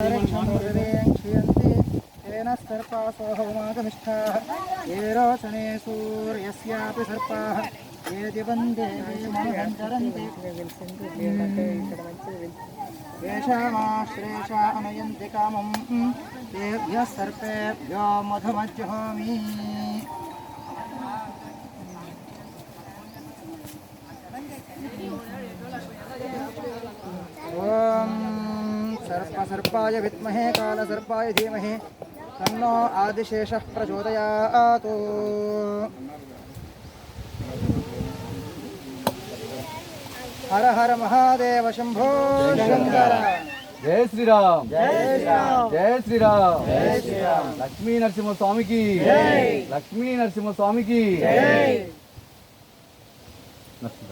तेन ये रोचने सूर्यस्यापि सर्पाः ये दिवन्ते अनयन्ति कामम् तेभ्यः सर्पेभ्यो मधुमज्जुहोमि सर्पसर्पाय विद्महे कालसर्पाय धीमहि तन्नो आदिशेषः प्रचोदयात् हर हर महादेव शम्भो शङ्कर జై శ్రీరామ్ జై శ్రీరామ్ జై శ్రీరామ్ జై శ్రీరామ్ లక్ష్మీ నరసింహ స్వామికి జై. లక్ష్మీ నరసింహ స్వామికి జై నరసింహ.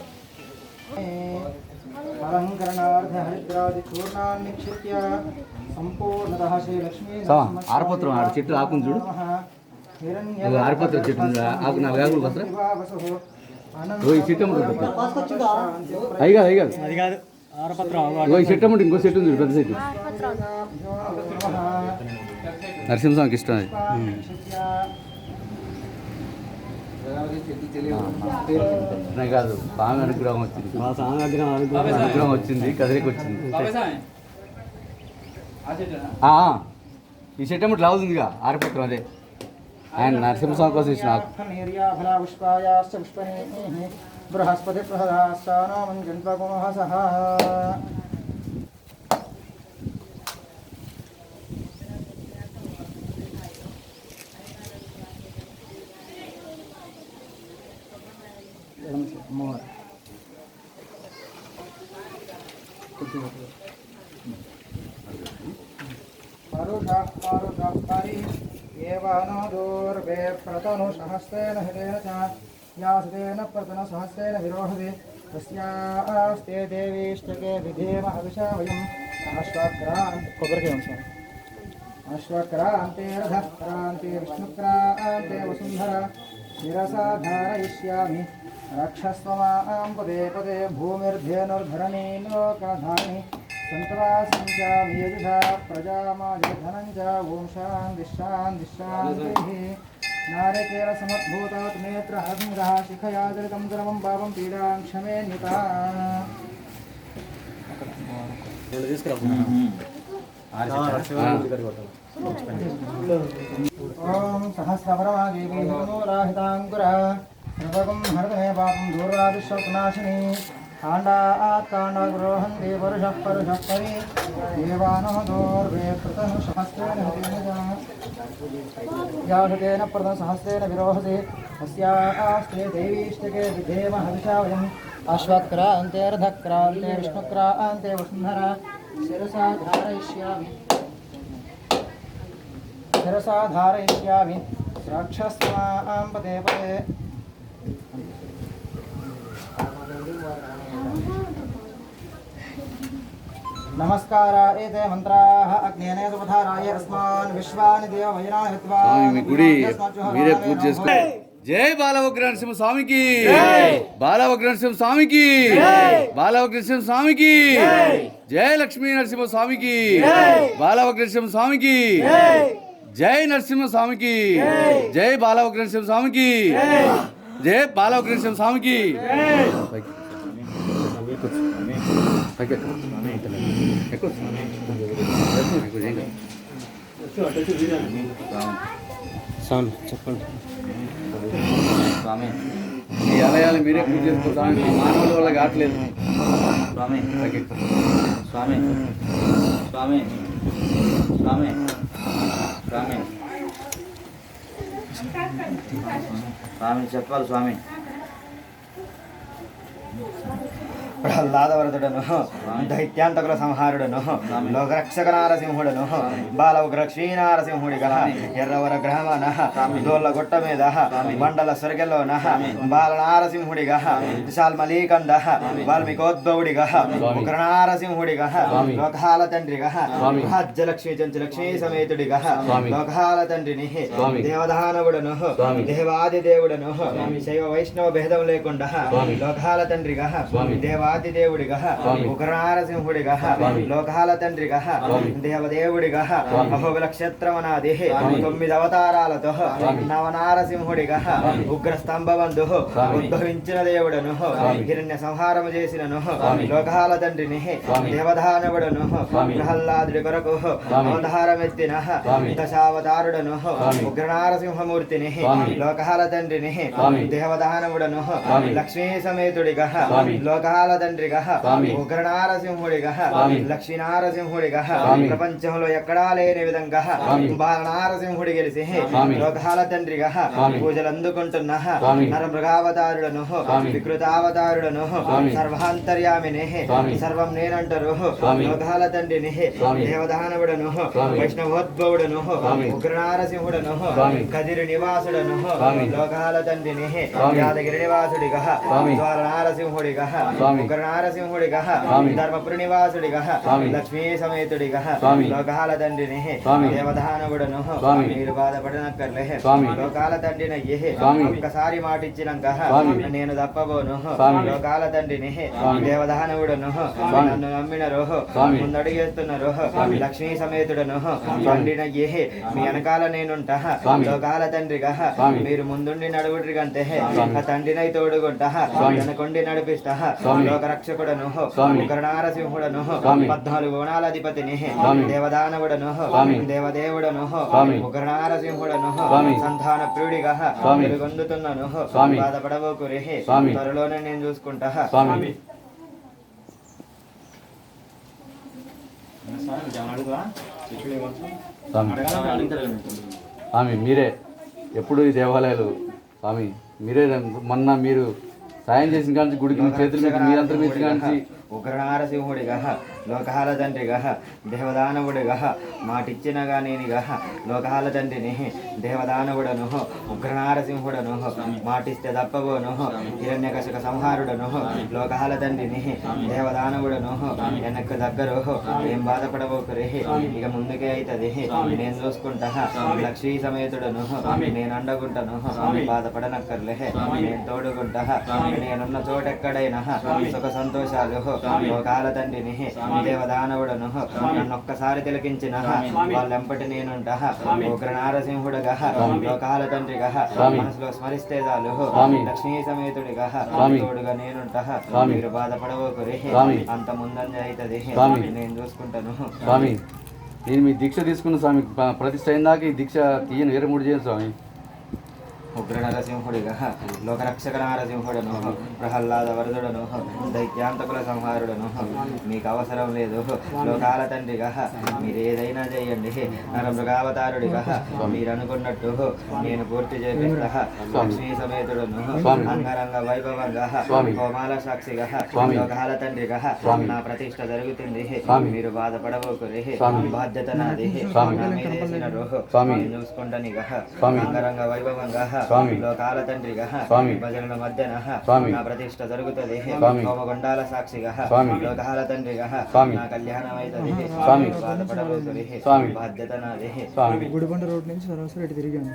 ఆరిపోతున్నాం, ఆడ చెట్టు ఆకుంది చూడు. ఆరిపోతున్న చెట్టు ఆకు నాలుగు ఆకులు? ఓ, ఈ చెట్టు. అయి కాదు అయి కాదు అది కాదు ఆరపత్రం ఇగో ఈ చెట్టు అమ్ముంటే ఇంకో చెట్టు ఉంది చూడు, పెద్ద చెట్టు. నరసింహస్వామికి ఇష్టం అది. అనే కాదు స్వామి అనుగ్రహం వచ్చింది. మా స్వామి అనుకో- అనుగ్రహం. వచ్చింది కదిలికి వచ్చింది. ఆ, ఆ. ఈ చెట్టు అమ్మటి లావుతుందిగా ఆరిపత్రం అదే. ఆయన నరసింహస్వామి కోసం ఇచ్చిన బృహస్పతి అమ్మవారు పరుషः मोहर दूर्भे प्रतनु सहस्रेण हृदयेन च यासतेन सहस्रेण विरोहदे तस्यास्ते देवीष्टके विधेम हविषा वयम् अश्वक्रान् अश्वक्रान्ते रथक्रान्ते विष्णुक्रान्ते वसुन्धरा शिरसा धारयिष्यामि रक्षस्वमां पदे पदे भूमिर्धेनुर्धरणी लोकधानि सन्तवासं च यजुषा प्रजामाजधनं च ॐ शान्तिश्शान्तिश्शान्तिः नारिकेलसमद्भूतात्मेत्रहसङ्गः शिखयादृतं सर्वं पापं पीडां क्षमेन्युता ॐ सहस्रपरमादेवी नमो राहिताङ्कुरः सर्वगं हरदमे पापं दूर्वादिशोकनाशिनी काण्डात् काण्डाग्रोहन्ति परुषः परुषः परि। देवानो दोर्वे प्रतनुसहस्रेण हितेन याषतेन प्रतनुसहस्रेण विरोहसे। तस्यास्ते देवीष्टके विधेम हविषा वयम्। अश्वक्रान्तेर्धक्रान्ते विष्णुक्रान्ते वसुन्धरा। शिरसा धारयिष्यामि। शिरसा धारयिष्यामि। राक्षस्मां నమస్కారా ఏతే మంత్రాః అగ్నేనేదుపధారాయ అస్మాన్ విశ్వాని దేవ మీరే పూజ చేసుకో జై బాలవగ్రహనసింహ స్వామికి! బాలవగ్రహనసింహ స్వామికి! బాలవగ్రహనసింహ స్వామికి! జై! లక్ష్మీ నరసింహ స్వామికి! బాలవగ్రహనసింహ స్వామికి! జై! నరసింహ స్వామికి! జై! బాలవగ్రహనసింహ స్వామికి! జయ జై బాలవగ్రహనసింహ స్వామికి! పైకి. స్వామి చెప్పండి. స్వామి ఈ ఆలయాలు మీరే పూజ చేసుకోవాలి మానవుల వల్ల కావట్లేదు. స్వామి స్వామి స్వామి స్వామి స్వామి. స్వామి చెప్పాలి స్వామి. ప్రహ్లాదవరదుడను దైత్యాంతకుల సంహారుడను లోకరక్షక నారసింహుడను బాలవగ్ర క్షీణారసింహుడిగా ఎర్రవర గ్రహమన దోళ్ళ గుట్ట మీద మండల స్వర్గంలోన బాల నారసింహుడిగా విశాల్ మలీకండ వాల్మీకోద్భవుడిగా ఉగ్ర నారసింహుడిగా లోకాల తండ్రిగా రాజ్యలక్ష్మి చంచలక్ష్మీ సమేతుడిగా లోకాల తండ్రిని దేవదానవుడను దేవాది దేవుడను శైవ వైష్ణవ భేదం లేకుండా లోకాల తండ్రిగా దేవాది ఆదిదేవుడిగా. ఉగ్రనారసింహుడిగా. లోకాల తండ్రిగా. దేవదేవుడిగా క్షేత్రమనాది స్వామి. తొమ్మిది అవతారాలతో. నవనారసింహుడిగా. ఉగ్ర స్తంభవంధు స్వామి. ఉద్భవించిన దేవుడను. హిరణ్య సంహారము చేసినను. లోకాల తండ్రిని స్వామి. ప్రహ్లాదుడి కొరకు. అవతారమెత్తిన. దశావతారుడను. ఉగ్రనారసింహమూర్తిని. లోకాల తండ్రిని. దేవదానవుడను. లక్ష్మీ సమేతుడిగా. లోకాల తండ్రిగా స్వామి. ఉగ్రనారసింహుడిగా స్వామి. లక్ష్మీనారసింహుడిగా స్వామి. ప్రపంచంలో ఎక్కడా లేని విధంగా. బాలనారసింహుడి గెలిచి స్వామి. లోకాల తండ్రిగా స్వామి. పూజలు అందుకుంటున్న స్వామి. వికృతావతారుడను. సర్వాంతర్యామిని. సర్వం నేనంటారు. లోకాల తండ్రిని. దేవదానవుడను. వైష్ణవోద్భవుడను. ఉగ్రనారసింహుడను. కదిరి నివాసుడను. లోకాల తండ్రిని. యాదగిరి నివాసుడిగా. ద్వార నారసింహుడిగా స్వామి. ఉగ్రనారసింహుడిగా స్వామి. ధర్మపురి నివాసుడిగా స్వామి. లక్ష్మీ సమేతుడిగా. లోకాల తండ్రిని స్వామి. మీరు బాధపడనక్కర్లే. లోకాల. ఒక్కసారి మాటిచ్చినాక స్వామి. నేను తప్పబోను. లోకాల తండ్రిని స్వామి. నన్ను నమ్మినరు స్వామి. ముందడుగేస్తున్నారు స్వామి. లక్ష్మీ సమేతుడను తండ్రినయ్యే మీ వెనకాల నేనుంటా. లోకాల తండ్రిగా. మీరు ముందుండి నడుగుడ్రి కంటే తండ్రినై తోడుకుంటా స్వామి. వెనకొండి నడిపిస్తా రక్షకుడను స్వామి. పద్నాలుగు గుణాలధిపతిని. దేవదానవుడను స్వామి. దేవదేవుడను స్వామి. ఉగ్రనారసింహుడను స్వామి. సంతాన ప్రియుడిగా స్వామి. వెలుగొందుతున్నాను స్వామి. బాధపడబోకురి స్వామి. త్వరలోనే నేను చూసుకుంటా స్వామి స్వామి స్వామి మీరే ఎప్పుడు ఈ దేవాలయాలు స్వామి మీరే మొన్న మీరు సాయం చేసిన కానీ గుడికి మీ చేతులు పెట్టి మీరంతా ఇచ్చిన ఉగ్రనారసింహుడిగా లోకాల తండ్రిగా దేవదానవుడిగా మాటిచ్చిన గానేనిగా లోకాల తండ్రిని దేవదానవుడను ఉగ్రనారసింహుడను మాటిస్తే తప్పబోను హిరణ్యకశక సంహారుడను లోకాల తండ్రిని దేవదానవుడను వెనక్కు దగ్గరు ఏం బాధపడబోకురి? ఇక ముందుకే అవుతుంది నేను చూసుకుంటా. లక్ష్మీ సమేతుడను నేను అండగుంటను బాధపడనక్కర్లే. నేను తోడుకుంటా నేనున్న చోటెక్కడైనా సుఖ సంతోషాలు లోకాల తండ్రిని దేవదానవుడను నన్ను ఒక్కసారి తిలకించిన వాళ్ళెంపటి నేనుంటా ఉగ్ర నారసింహుడుగా లోకాల తండ్రిగా. మనసులో స్మరిస్తే చాలు. లక్ష్మీ సమేతుడిగా. తోడుగా నేనుంటా. మీరు బాధపడబోకురి స్వామి. అంత ముందంజ అవుతుంది. నేను చూసుకుంటాను నేను మీ దీక్ష తీసుకున్న స్వామి ప్రతిష్ట అయిందాక ఈ దీక్ష తీయను వేరే మూడు చేయను స్వామి ఉగ్ర నరసింహుడిగా లోకరక్షక నారసింహుడను ప్రహ్లాద వరదుడను దైత్యాంతకుల సంహారుడను మీకు అవసరం లేదు లోకాల తండ్రిగా మీరు ఏదైనా చేయండి నర మృగావతారుడిగా మీరు అనుకున్నట్టు నేను పూర్తి చేపిస్తా లక్ష్మీ సమేతుడను. అంగరంగ వైభవంగా. హోమాల సాక్షిగా. లోకాల తండ్రిగా. నా ప్రతిష్ట జరుగుతుంది. మీరు బాధపడబోకురి. బాధ్యత నాది. నా మీద రోహు చూసుకుంటానిగా. అంగరంగ వైభవంగా స్వామి. లోకాల తండ్రిగా స్వామి. భజనల మధ్యన స్వామి. నా ప్రతిష్ట జరుగుతుంది స్వామి. హోమగుండాల సాక్షిగా స్వామి. లోకాల తండ్రిగా స్వామి. నా కళ్యాణం అవుతుంది స్వామి. బాధపడబోతుంది స్వామి. బాధ్యత నాది స్వామి గుడిబండ రోడ్ నుంచి సరాసరి తిరిగాను